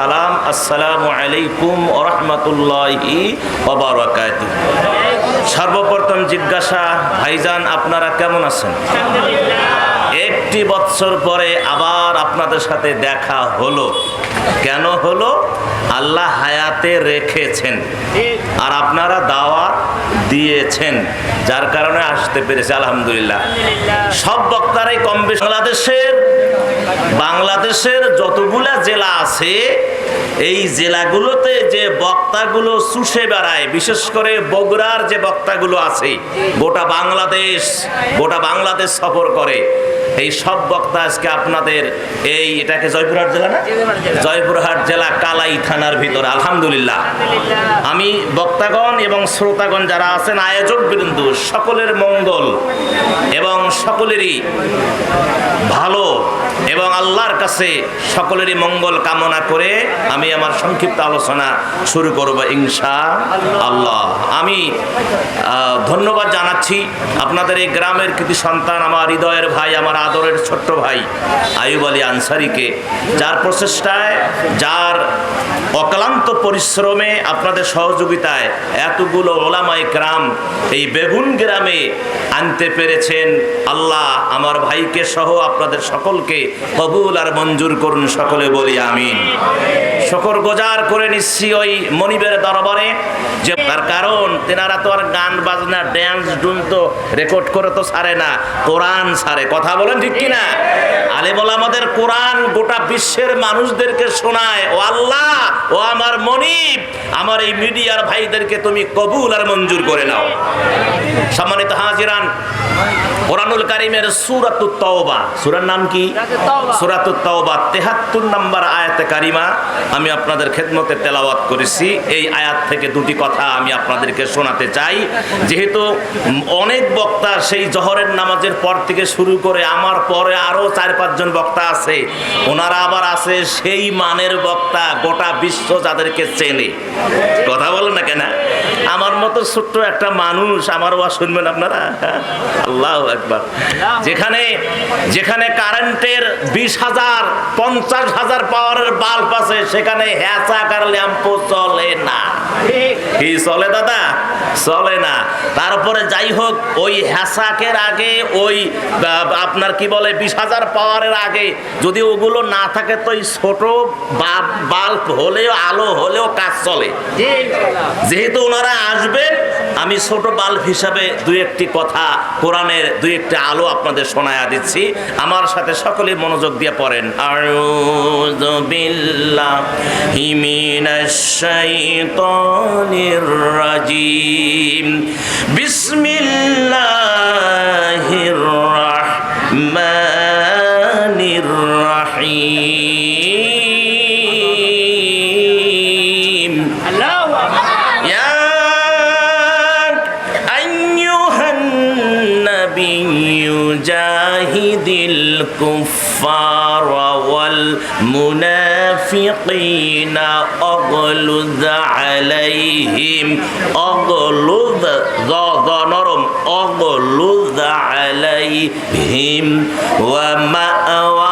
সালাম, আসসালামু আলাইকুম রহমতুল্লাহি সর্বপ্রথম জিজ্ঞাসা, ভাইজান, আপনারা কেমন আছেন? একটি বৎসর পরে আবার আপনাদের সাথে দেখা হলো। কেন হলো? আল্লাহ হায়াতে রেখেছেন আর আপনারা দাওয়াত দিয়েছেন, যার কারণে আসতে পেরেছে, আলহামদুলিল্লাহ। সব বক্তারাই কম বেশি বাংলাদেশের বাংলাদেশের যতগুলা জেলা আছে, এই জেলাগুলোতে যে বক্তাগুলো চুষে বেড়ায়, বিশেষ করে বগুড়ার যে বক্তাগুলো আছে, গোটা বাংলাদেশ গোটা বাংলাদেশ সফর করে। এই সব বক্তা আজকে আপনাদের এই এটাকে জয়পুরহাট জেলা না? জয়পুরহাট জেলা। কালাই থানার ভিতরে আলহামদুলিল্লাহ। আমি বক্তাগণ এবং শ্রোতাগণ যারা আছেন আয়োজক বিন্দু সকলের মঙ্গল এবং সকলেরই ভালো এবং আল্লাহর কাছে সকলেরই মঙ্গল কামনা করে আমি আমার সংক্ষিপ্ত আলোচনা শুরু করব ইনশা আল্লাহ। আমি ধন্যবাদ জানাচ্ছি। আপনাদের এই গ্রামের কৃতি সন্তান আমার হৃদয়ের ভাই আমার আদরের ছোট্ট ভাই আয়ুব আলী আনসারিকে। যার প্রচেষ্টায়, যার অক্লান্ত পরিশ্রমে আপনাদের সহযোগিতায় এতগুলো ওলামাই গ্রাম এই বেগুন গ্রামে আনতে পেরেছেন। আল্লাহ আমার ভাইকে সহ আপনাদের সকলকে কবুল আর মঞ্জুর করুন, সকলে বলি আমিন। শকর গোজার করে নিচ্ছি ওই মনিবের দরবারে যে তার কারণ, তেনারা তো আর গান, বাজনা ড্যান্স ডুন তো রেকর্ড করে তো সারে না, কোরআন সারে কথা বলেন ঠিক কিনা? আলেমল আমাদের কোরআন গোটা বিশ্বের মানুষদেরকে শোনায়, ও আল্লাহ, ও আমার মনিব, আমার এই মিডিয়ার ভাইদেরকে তুমি কবুল আর মঞ্জুর করে নাও। সম্মানিত হাজিরান, কোরআনুল কারিমের সুরাতুত সূরার নাম কি? সুরাতুত তওবা 73 নম্বর আয়াতে কারিমা, আমি আপনাদের খেদমতে তেলাওয়াত করেছি। এই আয়াত থেকে দুটি কথা আমি আপনাদেরকে শোনাতে চাই। যেহেতু অনেক বক্তা সেই জহরের নামাজের পর থেকে শুরু করে পরে আরও চার পাঁচজন বক্তা আছে। ওনারা আবার আছে সেই মানের বক্তা গোটা বিশ্ব যাদেরকে চেনে। কথা বলেন না কেন? আমার মতো ছোট্ট একটা মানুষ আমার ওয়া শুনবেন আপনারা? আল্লাহ একবার যেখানে যেখানে কারেন্টের বিশ হাজার, পঞ্চাশ হাজার পাওয়ারের বাল্ব আছে, সেখানে হ্যাচাকার ল্যাম্পো চলে না। কি চলে দাদা? চলে না। তারপরে যাই হোক ওই হ্যাসাকের আগে ওই আপনার কি বলে বিশ হাজার পাওয়ারের আগে যদি ওগুলো না থাকে তো ওই ছোট বাল্ব হলেও আলো হলেও কাজ চলে। যেহেতু ওনারা আসবেন আমি ছোট বাল্ব হিসাবে দুই একটি কথা কোরআনের দুই একটি আলো আপনাদের শোনায়া দিচ্ছি। আমার সাথে সকলে মনোযোগ দিয়ে পড়েন। আউযু বিল্লাহি মিনাশ শাইতানির রাজিম الرجيم بسم الله الرحمن الرحيم. يا أيها النبي جاهد الكفر الكفار والمنافقين أغلظ عليهم أغلظ ضاد نرم أغلظ عليهم ومأواهم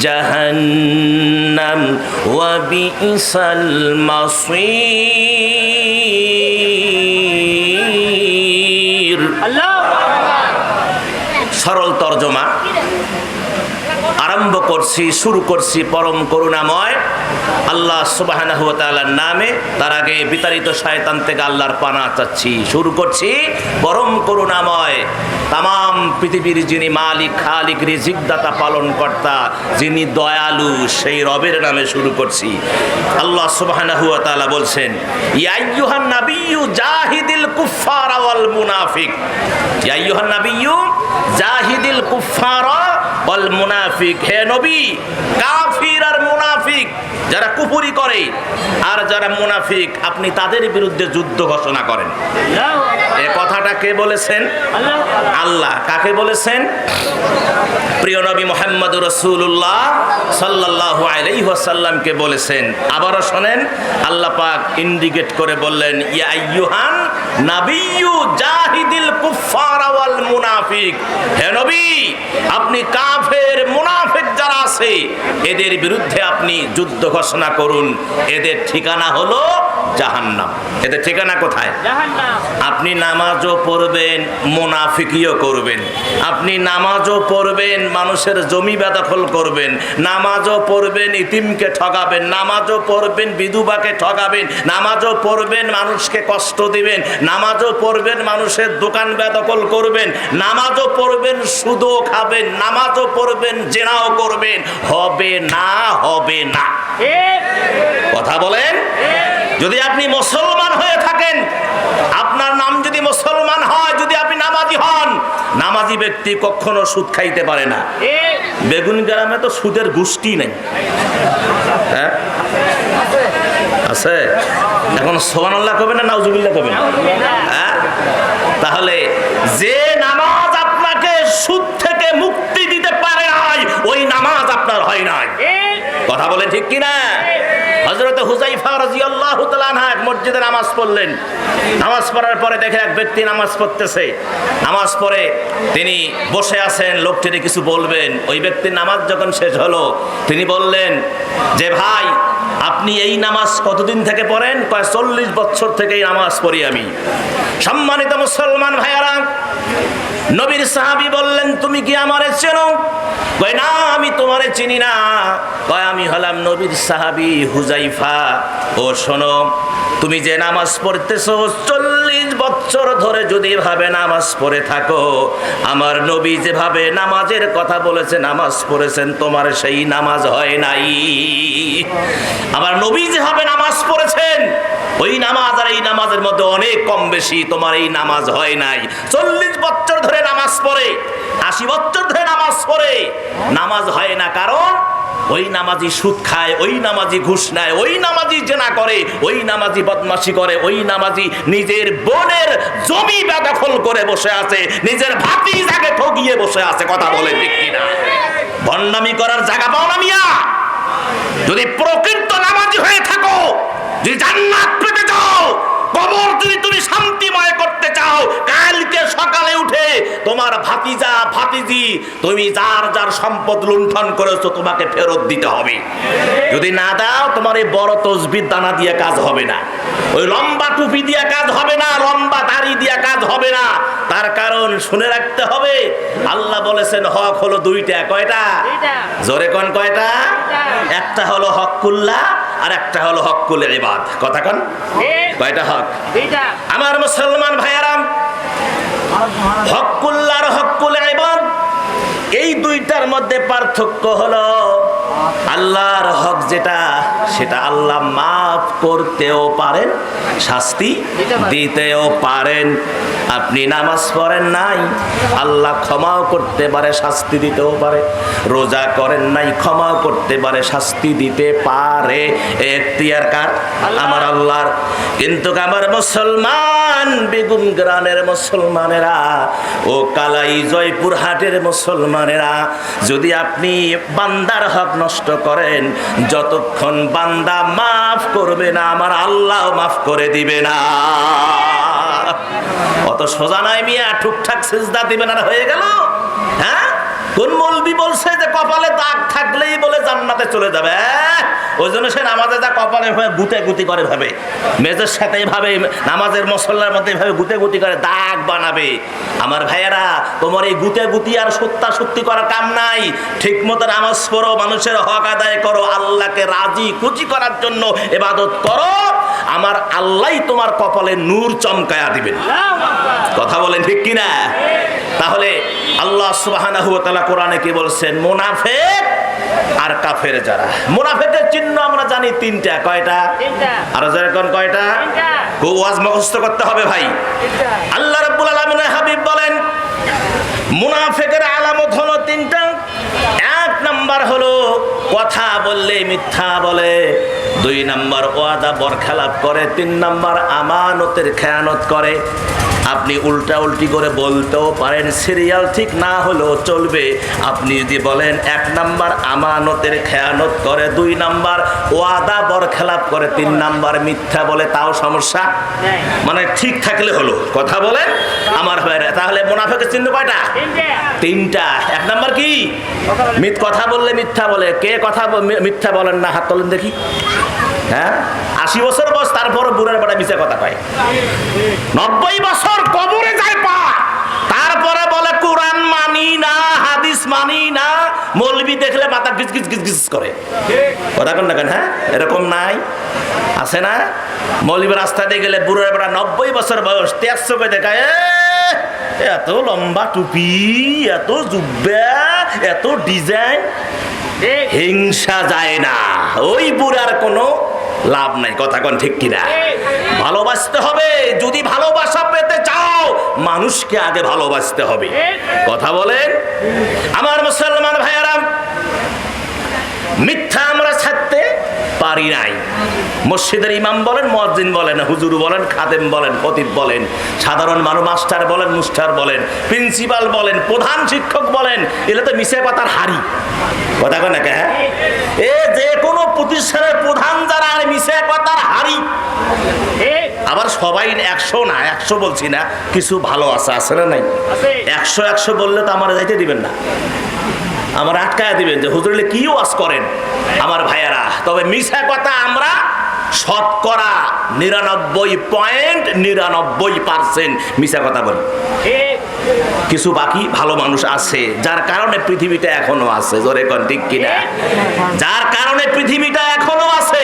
جهنم وبئس المصير সরল তর্জমা আরম্ভ করছি, শুরু করছি পরম করুণাময় আল্লাহ তাআলার নামে। তার আগে বিতাড়িত শয়তান থেকে আল্লাহর পানা চাচ্ছি। শুরু করছি পরম করুণাময়। তাম পৃথিবীর যিনি মালিক, খালিক, রিজিকদাতা পালন কর্তা যিনি দয়ালু, সেই রবের নামে শুরু করছি। আল্লাহ তাআলা বলছেন, ইয়া আইয়ুহান নাবিয়্যু জাহিদিল ওয়াল মুনাফিক। ইয়া আইয়ুহান নাবিয়্যু জাহিদিল কুফফারা ওয়াল মুনাফিক হে নবী কাফির আর মুনাফিক যারা কুপুরি করে আর যারা মুনাফিক, আপনি তাদের বিরুদ্ধে যুদ্ধ ঘোষণা করেন। এ কথাটা কে বলেছেন? আল্লাহ। কাকে বলেছেন? প্রিয় নবী মোহাম্মদ রসুল্লাহ সাল্লাহ আলাইসাল্লামকে বলেছেন। আবারও শোনেন, আল্লাহ পাক ইন্ডিকেট করে বললেন, ইয়া নবী, আপনি কাফের মুনাফিক যারা আছে, এদের বিরুদ্ধে আপনি যুদ্ধ ঘোষণা করুন। এদের ঠিকানা হলো জাহান্নাম। এদের ঠিকানা কোথায়? আপনি নামাজও পড়বেন মুনাফিকিও করবেন। আপনি নামাজও পড়বেন মানুষের জমি বেদখল করবেন। নামাজও পড়বেন ইতিমকে ঠগাবেন। নামাজও পড়বেন বিধুবাকে ঠগাবেন। নামাজও পড়বেন মানুষকে কষ্ট দিবেন। নামাজও পড়বেন মানুষের দোকান বেদখল করবেন। নামাজও পড়বেন সুদও খাবেন। নামাজও পড়বেন জেনাও করবেন। হবে না হবে না। কথা বলেন? যদি আপনি মুসলমান হয়ে থাকেন আপনার নাম যদি মুসলমান হয় যদি আপনি নামাজি হন নামাজি ব্যক্তি কখনো সুদ খাইতে পারে না। বেগুন গ্রামে তো সুদের গোষ্ঠী নেই। হ্যাঁ? আছে? এখন সোহান আল্লাহ কবে না নাউজুবিল্লাহ কবে? হ্যাঁ? তাহলে যে নামাজ আপনাকে সুদ থেকে মুক্তি দিতে পারে নাই ওই নামাজ আপনার হয় নাই। কথা বলে ঠিক কিনা? হুজাইফা রাদিয়াল্লাহু তাআলা আনহা মসজিদে নামাজ পড়লেন। নামাজ পড়ার পরে দেখে এক ব্যক্তি নামাজ পড়তেছে। নামাজ পড়ে তিনি বসে আছেন লোকটির কিছু বলবেন। ওই ব্যক্তির নামাজ যখন শেষ হলো, তিনি বললেন, যে ভাই, আপনি এই নামাজ কতদিন থেকে পড়েন? কয়, চল্লিশ বছর থেকে এই নামাজ পড়ি আমি। সম্মানিত মুসলমান ভাইয়ারা নবীর সাহাবি বললেন, তুমি কি আমারে চেনো? কয়, না, আমি তোমারে চিনি না। কয়, আমি হলাম নবীর সাহাবি হুজাইফা। ও, শোনো, তুমি যে নামাজ পড়তেছো, চল্লিশ বছর ধরে যদি এভাবে নামাজ পড়ে থাকো, আমার নবী যেভাবে নামাজের কথা বলেছে, নামাজ পড়েছেন, তোমার সেই নামাজ হয় নাই। আমার নবী যেভাবে নামাজ পড়েছেন ওই নামাজ আর এই নামাজের মধ্যে অনেক কম বেশি তোমার এই নামাজ হয় নাই। চল্লিশ বছর ধরে নামাজ পড়ে, আশি বছর ধরে নামাজ পড়ে, নামাজ হয় না কারণ ওই নামাজি সুদ খায়, ওই নামাজি ঘুষ নেয়, ওই নামাজি জেনা করে, ওই নামাজি বদমাশি করে, ওই নামাজি নিজের বোনের জমি বেদখল করে বসে আছে, নিজের ভাতিজাকে ঠকিয়ে বসে আছে, কথা বলে ঠিক কিনা? ভণ্ডামি করার জায়গা পাও না মিয়া? যদি প্রকৃত যদি জান্নাত পেতে চাও কবর যদি তুমি শান্তিময় করতে চাও কালকে সকালে উঠে তোমার ভাতিজা ভাতিজি তুমি যার যার সম্পদ লুণ্ঠন করেছ তোমাকে ফেরত দিতে হবে। যদি না দাও তোমার এই বড় তসবির দানা দিয়ে কাজ হবে না। ওই লম্বা টুপি দিয়ে কাজ হবে না লম্বা দাড়ি দিয়ে কাজ হবে না। তার কারণ শুনে রাখতে হবে আল্লাহ বলেছেন হক হলো দুইটা কয়টা? জোরে কন কয়টা? একটা হলো হকুল্লাহ আর একটা হলো হকুল এবাদ কথা কন? কয়টা হক? আমার মুসলমান ভাইয়ারাম হকুল্লার হকুল এবাদ এই দুইটার মধ্যে পার্থক্য হলো আল্লাহর হক যেটা, সেটা আল্লাহ মাফ করতেও পারেন, শাস্তি দিতেও পারেন। আপনি নামাজ পড়েন নাই, আল্লাহ ক্ষমাও করতে পারে, শাস্তি দিতেও পারে। রোজা করেন নাই, ক্ষমাও করতে পারে, শাস্তি দিতে পারে। এখতিয়ার কার? আমার আল্লাহর। কিন্তু আমার মুসলমান বেগুন গ্রামের মুসলমানেরা ও কালাই জয়পুর হাটের মুসলমানেরা, যদি আপনি বান্দার হক নষ্ট করেন, যতক্ষণ বান্দা মাফ করবে না, আমার আল্লাহ মাফ করে দিবে না। অত সোজা নাই মিয়া ঠুকঠাক সিজদা দিবে না হয়ে গেল। কোন মলবি বলছে যে কপালে দাগ থাকলেই বলে জান্নাতে চলে যাবে হ্যাঁ? ওই জন্য সে নামাজে যা কপালে হয়ে গুতে গুতি করে ভাবে। মেজের সাথে এইভাবে নামাজের মশলার মধ্যে এইভাবে গুতে গুতি করে দাগ বানাবে। আমার ভাইয়েরা তোমার এই গুতে গুতি আর সত্তা সত্যি করার কাম নাই। ঠিক মতো নামাজ পড়ো মানুষের হক আদায় করো আল্লাহকে রাজি খুশি করার জন্য এবাদত করো। আমার আল্লাহ তোমার কপালে নূর চমকায়া দিবেন। কথা বলেন ঠিক কিনা? তাহলে আল্লাহ সুবহানাহু ওয়া তাআলা কোরআনে কি বলছেন? মুনাফিক আর কাফের যারা। মুনাফিকের চিহ্ন আমরা জানি তিনটা। কয়টা? আর যেরকম কয়টা? ওয়াজ মুখস্থ করতে হবে ভাই। আল্লাহ রাব্বুল আলামিন হাবিব বলেন মুনাফিকের আলামত হলো তিনটা। এক নম্বর নাম্বার হলো কথা বললে মিথ্যা বলে। দুই নাম্বার ওয়াদা বরখেলাপ করে। তিন নাম্বার আমানতের খেয়ানত করে। আপনি উল্টা উল্টি করে বলতেও পারেন সিরিয়াল ঠিক না হলেও চলবে। আপনি যদি বলেন এক নাম্বার আমানতের খেয়ানত করে দুই নাম্বার ওয়াদা বরখেলাপ করে তিন নাম্বার মিথ্যা বলে তাও সমস্যা? মানে ঠিক থাকলে হলো। কথা বলেন আমার ভাইরা তাহলে মুনাফেকের চিহ্ন কয়টা? তিনটা। এক নাম্বার কি? মিথ কথা বললে মিথ্যা বলে কে কথা মিথ্যা বলেন না হাত তোলেন দেখি। হ্যাঁ? আশি বছর বয়স তারপর বুড়ার বেটা মিশে কথা কয়। নব্বই বছর কবরে যায় পা। তারপরে বলে কোরআন মানি না হাদিস মানি না। মৌলবি দেখলে মাথা গিজ গিজ গিজ গিজ করে। কথা কন না কেন হ্যাঁ? এরকম নাই। আছে না? মৌলবি রাস্তা দিয়ে গেলে বুড়োর বেটা নব্বই বছর বয়স তেজ চোখে দেখায় "এ, এত লম্বা টুপি এত জুব্বা এত ডিজাইন হিংসা যায় না। ওই বুড়ার কোনো লাভ নাই, কথা কন ঠিক কিনা? ভালোবাসতে হবে, যদি ভালোবাসা পেতে চাও, মানুষকে আগে ভালোবাসতে হবে। কথা বলেন? আমার মুসলমান ভাইয়ারাম মিথ্যা পারি নাই। মসজিদের ইমাম বলেন মসজিদ বলেন হুজুর বলেন খাদেম বলেন খতিব বলেন সাধারণ মানুষ মাস্টার বলেন মুস্টার বলেন প্রিন্সিপাল বলেন প্রধান শিক্ষক বলেন এগুলো তো মিশে পাতার হাড়ি। কথা কয় না কে, হ্যাঁ? এ যে কোনো প্রতিষ্ঠানের প্রধান যারা আর মিশে পাতার হাড়ি। আবার সবাই একশো না একশো বলছি না কিছু ভালো আছে আছে না নাই? একশো একশো বললে তো আমার যাইতে দিবেন না। আমার আটকায় দিবেন যে হুজুরলে কি ওয়াজ করেন? আমার ভাইয়ারা তবে মিশা কথা আমরা শতকরা নিরানব্বই পয়েন্ট নিরানব্বই পার্সেন্ট মিশা কথা বলি। কিছু বাকি ভালো মানুষ আছে যার কারণে পৃথিবীটা এখনও আছে। জোরে কন ঠিক কিনা? যার কারণে পৃথিবীটা এখনও আছে।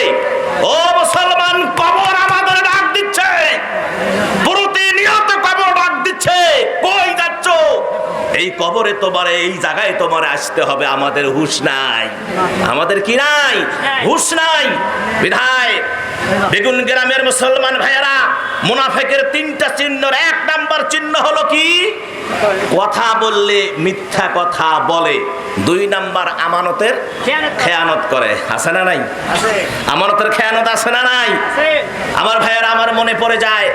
এই কবরে তোমার এই জায়গায় তোমার আসতে হবে। আমাদের হুশ নাই। আমাদের কি নাই? হুশ নাই। বিধায় বেগুন গ্রামের মুসলমান ভাইয়েরা মুনাফেকের তিনটা চিহ্নর এক নাম্বার চিহ্ন হলো কি? কথা বললে মিথ্যা কথা বলে। দুই নাম্বার আমানতের খেয়ানত। করে। আছে না নাই? আমানতের খেয়ানত আছে না নাই? আমার ভাইয়েরা আমার মনে পড়ে যায়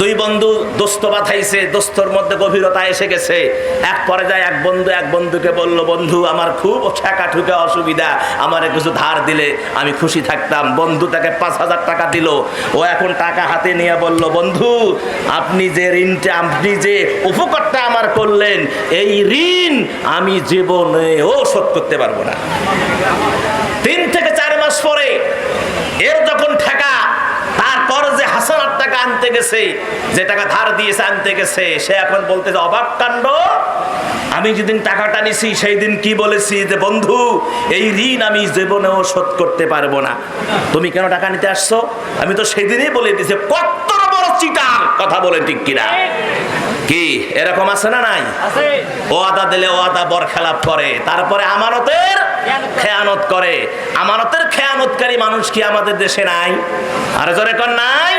দুই বন্ধু দোস্ত বাথাইছে দোস্তর মধ্যে গভীরতা এসে গেছে। এক পরে যায় এক বন্ধু, এক বন্ধুকে বলল, বন্ধু, আমার খুব ঠেকা ঠুকে অসুবিধা, আমার কিছু ধার দিলে আমি খুশি থাকতাম। বন্ধু তাকে পাঁচ হাজার টাকা দিল। ও এখন টাকা হাতে নিয়ে বলল, বন্ধু, আপনি যে ঋণটা, আপনি যে উপকারটা আমার করলেন, এই ঋণ আমি জীবনেও শোধ করতে পারব না। তিন থেকে চার মাস পরে এর যখন টাকা তারপর যে হাসানার টাকা আনতে গেছে যে টাকা ধার দিয়েছে আনতে গেছে সে এখন বলতে অবাক কাণ্ড আমি যেদিন টাকাটা নিছি সেই দিন কি বলেছি যে বন্ধু এই ঋণ আমি জীবনেও শোধ করতে পারব না। তুমি কেন টাকা নিতে আসছো? আমি তো সেদিনই বলে দিয়েছি কত বড় চিটার! কথা বলে ঠিক কিনা। কি এরকম আছে না নাই? ও আদা দিলে ও আদা বর খেলাপ করে তারপরে আমানতের খেয়ানত করে। আমানতের খেয়ানতকারী মানুষ কি আমাদের দেশে নাই? আর জোরে কর নাই।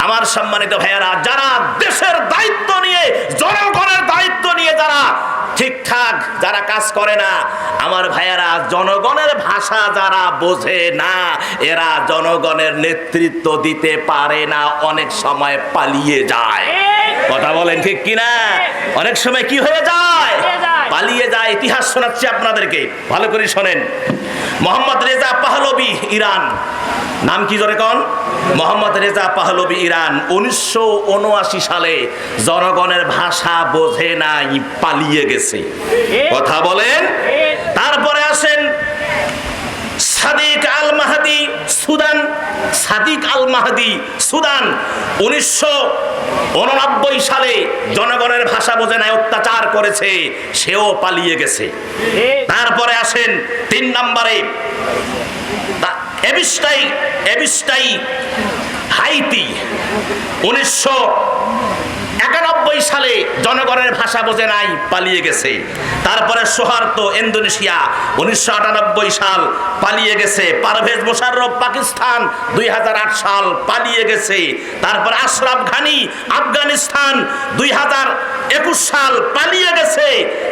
আমার সম্মানিত ভাইয়ারা যারা দেশের দায়িত্ব নিয়ে জনগণের দায়িত্ব নিয়ে যারা ঠিকঠাক যারা কাজ করে না আমার ভাইয়ারা জনগণের ভাষা যারা বোঝে না এরা জনগণের নেতৃত্ব দিতে পারে না অনেক সময় পালিয়ে যায়। কথা বলেন ঠিক কিনা? অনেক সময় কি হয়ে যায়। পালিয়ে যায়, ইতিহাস শোনাচ্ছি আপনাদেরকে। ভালো করে শোনেন। Mohammad Reza Pahlavi, Iran. নাম কি জোরে কন? Mohammad Reza Pahlavi, Iran. উনিশশো উনআশি সালে জনগণের ভাষা বোঝে নাই, পালিয়ে গেছে। কথা বলেন। তারপরে আসেন Sadiq al Mahdi Sudan. Sadiq al Mahdi Sudan, উনিশশো উননব্বই সালে জনগণের ভাষা বোঝে নাই, অত্যাচার করেছে, সেও পালিয়ে গেছে। তারপরে আসেন তিন নম্বরে হাইতি, উনিশশো একানব্বই সালে জনগণের ভাষা বোঝে নাই, পালিয়ে গেছে। তারপরে সোহার্ত ইন্দোনেশিয়া উনিশশো আটানব্বই সাল পালিয়ে গেছে। পারভেজ মোশাররফ পাকিস্তান দুই হাজার আট সাল পালিয়ে গেছে। তারপর আশরাফ ঘানি আফগানিস্তান দুই সাল পালিয়ে গেছে।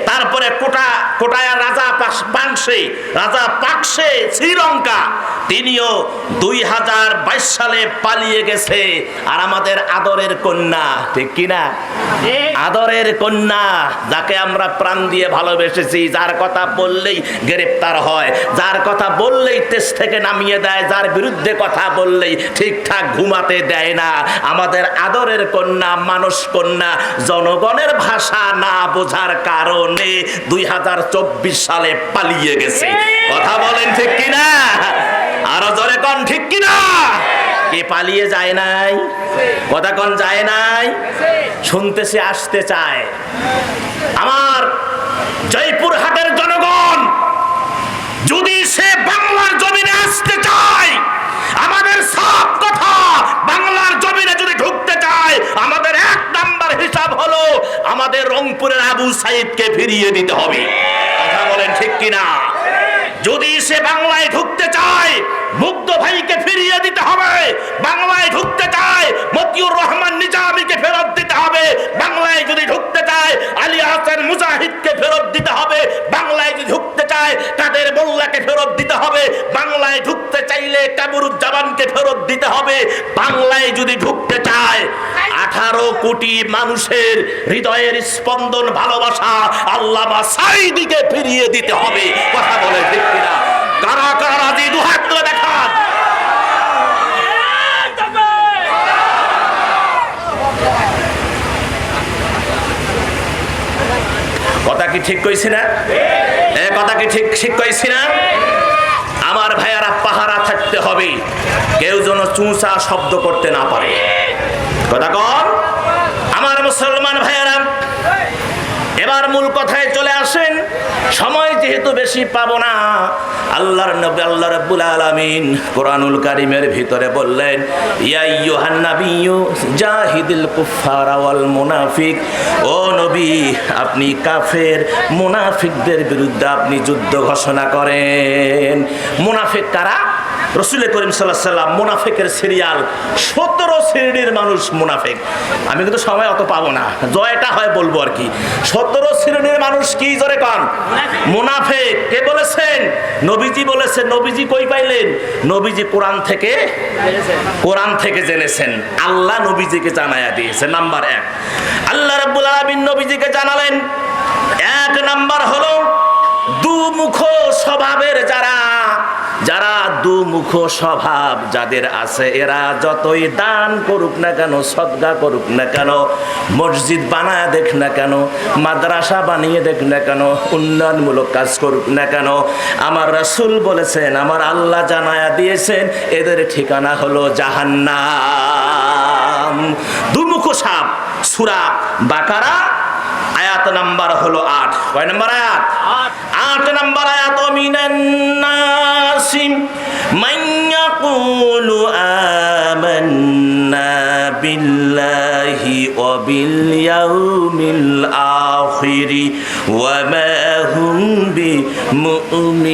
তারপরে কোটা, কোটায়া রাজা পানসে, রাজা পাকসে, শ্রীলঙ্কা, তিনিও দুই হাজার বাইশ সালে পালিয়ে গেছে। আর আমাদের আদরের কন্যা, ঠিক কিনা? আদরের কন্যা যাকে আমরা প্রাণ দিয়ে ভালোবেসেছি যার কথা বললেই গ্রেপ্তার হয় যার কথা বললেই দেশ থেকে নামিয়ে দেয় যার বিরুদ্ধে কথা বললেই ঠিকঠাক ঘুমাতে দেয় না। আমাদের আদরের কন্যা মানুষ কন্যা জনগণের ভাষা না বোঝার কারণে দুই হাজার চব্বিশ সালে পালিয়ে গেছে। কথা বলেন ঠিক কিনা? আরও জোরে কন ঠিক কিনা? কে পালিয়ে যায় নাই? কথা কন যায় নাই? শুনতেছে, আসতে চায়। আমার জয়পুর হাটের জনগণ, যদি সে বাংলার জমিনে আসতে চায়, আমাদের সব কথা বাংলার জমিনে যদি ঢুকতে চায়, আমাদের এক নাম্বার হিসাব হলো আমাদের রংপুরের আবু সাইদকে ফিরিয়ে দিতে হবে। কথা বলেন ঠিক কিনা? যদি সে বাংলায় মুগ্ধ ভাইকে ফিরিয়ে দিতে হবে। বাংলায় ঢুকতে চায় মতিউর রহমান নিজামীকে ফেরত দিতে হবে। বাংলায় যদি ঢুকতে চায় আলী হাসান মুজাহিদকে ফেরত দিতে হবে। বাংলায় যদি ঢুকতে চায় কাদের মোল্লাকে ফেরত দিতে হবে। বাংলায় ঢুকতে চাইলে কামরুজ্জামানকে ফেরত দিতে হবে। বাংলায় যদি ঢুকতে চায় আঠারো কোটি মানুষের হৃদয়ের স্পন্দন ভালোবাসা আল্লামা সাইদিকে ফিরিয়ে দিতে হবে। কথা বলে ঠিক কিনা? কারা কারা রাজি? দু হাত তুলে দেখান। কথা কি ঠিক কইছি না? কথা কি ঠিক ঠিক কইছি না? আমার ভাইয়ারা পাহারা থাকতে হবে। কেউ যেন চুঁচা শব্দ করতে না পারে। কথা কর আমার মুসলমান ভাইয়ারা এবার মূল কথায় চলে আসেন, সময় যেহেতু বেশি পাবো না, আল্লাহর নবী, আল্লাহ রাব্বুল আলামিন কোরআনুল কারিমের ভিতরে বললেন, ইয়া আইয়ুহান নাবিয়্যু, জাহিদিল কুফারা ওয়াল মুনাফিক। ও নবী, আপনি কাফের, মুনাফিকদের বিরুদ্ধে আপনি যুদ্ধ ঘোষণা করেন। মুনাফিক কারা? রসুল করিম সাল্লাহ সাল্লাম মুনাফেকের সিরিয়াল সতেরো শ্রেণির মানুষ মুনাফেক। আমি কিন্তু সময় অত পাবো না। জয়টা হয় বলব আর কি। সতেরো শ্রেণির মানুষ কি জোরে কন? মুনাফেক। কে বলেছেন? নবীজি বলেছেন। নবীজি কই পাইলেন? নবীজি কোরআন থেকে কোরআন থেকে জেনেছেন। আল্লাহ নবীজিকে জানায়া দিয়েছে। নাম্বার এক। আল্লাহ রাব্বুল আলামিন নবীজিকে জানালেন। এক নাম্বার হলো দুমুখ স্বভাবের যারা যারা দুমুখ স্বভাব যাদের আছে, এরা যতই দান করুক না কেন, সদগা করুক না কেন, মসজিদ বানায় দেখ না কেন, মাদ্রাসা বানিয়ে দেখ না কেন, উন্নয়নমূলক কাজ করুক না কেন, আমার রাসূল বলেছেন, আমার আল্লাহ জানায়া দিয়েছেন, এদের ঠিকানা হলো জাহান্নাম। দুমুখ সাপ, সুরা বাকারা আয়াত নাম্বার হলো আট কয় নাম্বার আয়াত আট নাম্বার আয়াত মিনান নাসিম মান ইয়াকুলু আমান্না বিল্লাহি ওয়া বিল ইয়াউমিল আখিরি ওয়া মা হুম বিমুমিনিন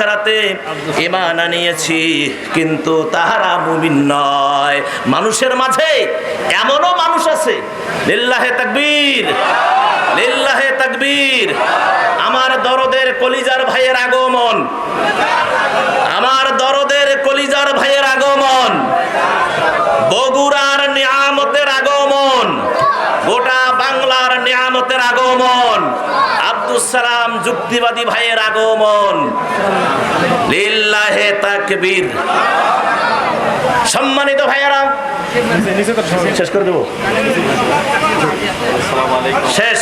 আখিরাতে ঈমান আনিয়েছি, কিন্তু তাহারা মুমিন নয়। মানুষের মাঝে এমনও মানুষ আছে, লিল্লাহে তাকবীর লিল্লাহে তাকবীর। আমার দরদের কলিজার ভাইয়ের আগমন, আমার দরদের কলিজার ভাইয়ের আগমন, বগুড়ার নিয়ামতের আগমন, গোটা বাংলার নিয়ামতের আগমন। আব্দুল সালাম যুক্তিবাদী ভাইয়ের আগমন। লিল্লাহে তাকবীর। সম্মানিত ভাইয়েরা, শেষ করে দেবো। শেষ।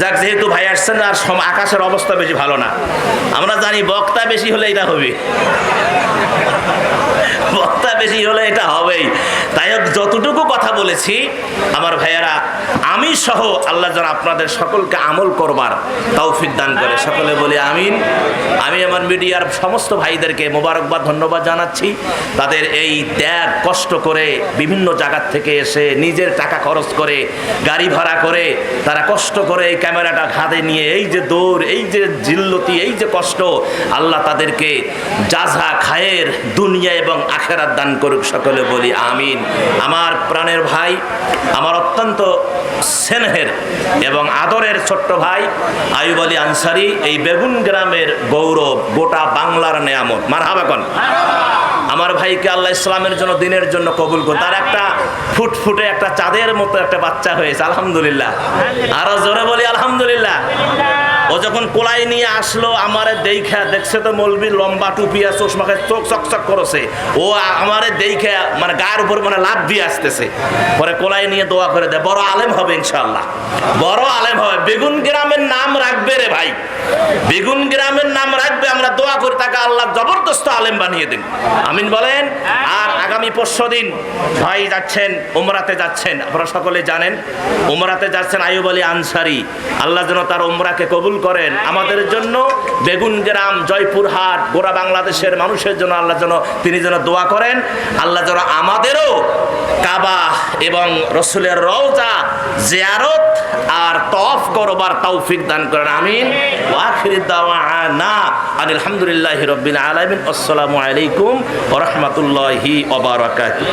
যাক, যেহেতু ভাই আসছেন, আর আকাশের অবস্থা বেশি ভালো না। আমরা জানি বক্তা বেশি হলে এটা হবে। বেশি হলে এটা হবেই। তাই যতটুকু কথা বলেছি, আমার ভাইয়েরা, আমি সহ আল্লাহ যেন আপনাদের সকলকে আমল করবার তৌফিক দান করে। সকলে বলি আমিন। আমি আমার মিডিয়ার সমস্ত ভাইদেরকে মোবারকবাদ, ধন্যবাদ জানাচ্ছি। তাদের এই ত্যাগ, কষ্ট করে বিভিন্ন জায়গার থেকে এসে নিজের টাকা খরচ করে, গাড়ি ভাড়া করে, তারা কষ্ট করে এই ক্যামেরাটা ঘাতে নিয়ে এই যে দৌড়, এই যে জিল্লতি, এই যে কষ্ট, আল্লাহ তাদেরকে যা যা খায়ের দুনিয়া এবং আখেরাত দান করুক সকলে বলি, আমিন। আমার প্রাণের ভাই, আমার অত্যন্ত স্নেহের এবং আদরের ছোট্ট ভাই আয়ুব আলী আনসারি, এই বেগুন গ্রামের গৌরব গোটা বাংলার নেয়ামত। মার হাবাকন আমার ভাইকে আল্লাহ ইসলামের জন্য, দিনের জন্য কবুল করুন তার একটা ফুটফুটে, একটা চাঁদের মতো একটা বাচ্চা হয়েছে, আলহামদুলিল্লাহ। আরও জোরে বলি, আলহামদুলিল্লাহ। ও যখন কোলাই নিয়ে আসলো, আমারে দেখা দেখছে তো মলবি লম্বা টুপিয়া চশমাকে চোখ চকচক করেছে। ও আমারে দেখে মানে গায়ের উপর মানে লাভ দিয়ে আসতেছে। পরে কোলাই নিয়ে দোয়া করে দেয়, বড় আলেম হবে ইনশাল্লাহ বড় আলেম হবে। বেগুন গ্রামের নাম রাখবে রে ভাই। বেগুন গ্রামের নাম রাখবে, আমরা দোয়া করি, তাকে আল্লাহ জবরদস্ত আলেম বানিয়ে দিন। আমিন বলেন? আর আগামী পরশু দিন ভাই যাচ্ছেন, উমরাতে যাচ্ছেন, আপনারা সকলে জানেন, উমরাতে যাচ্ছেন আয়ুব আলী আনসারি। আল্লাহ যেন তার উমরাকে কবুল করেন। আমাদের জন্য বেগুন গ্রাম জয়পুরহাট গোড়া বাংলাদেশের মানুষের জন্য আল্লাহ যেন, তিনি যেন দোয়া করেন। আল্লাহ যেন আমাদেরও কাবা এবং রসুলের রওজা, জিয়ারত আর তফ করবার তৌফিক দান করেন। আমিন। ওয়াখির দাওয়ানা আনিল হামদুলিল্লাহি রাব্বিল আলামিন আসসালামু আলাইকুম ওয়া রাহমাতুল্লাহি ওয়া বারাকাতুহু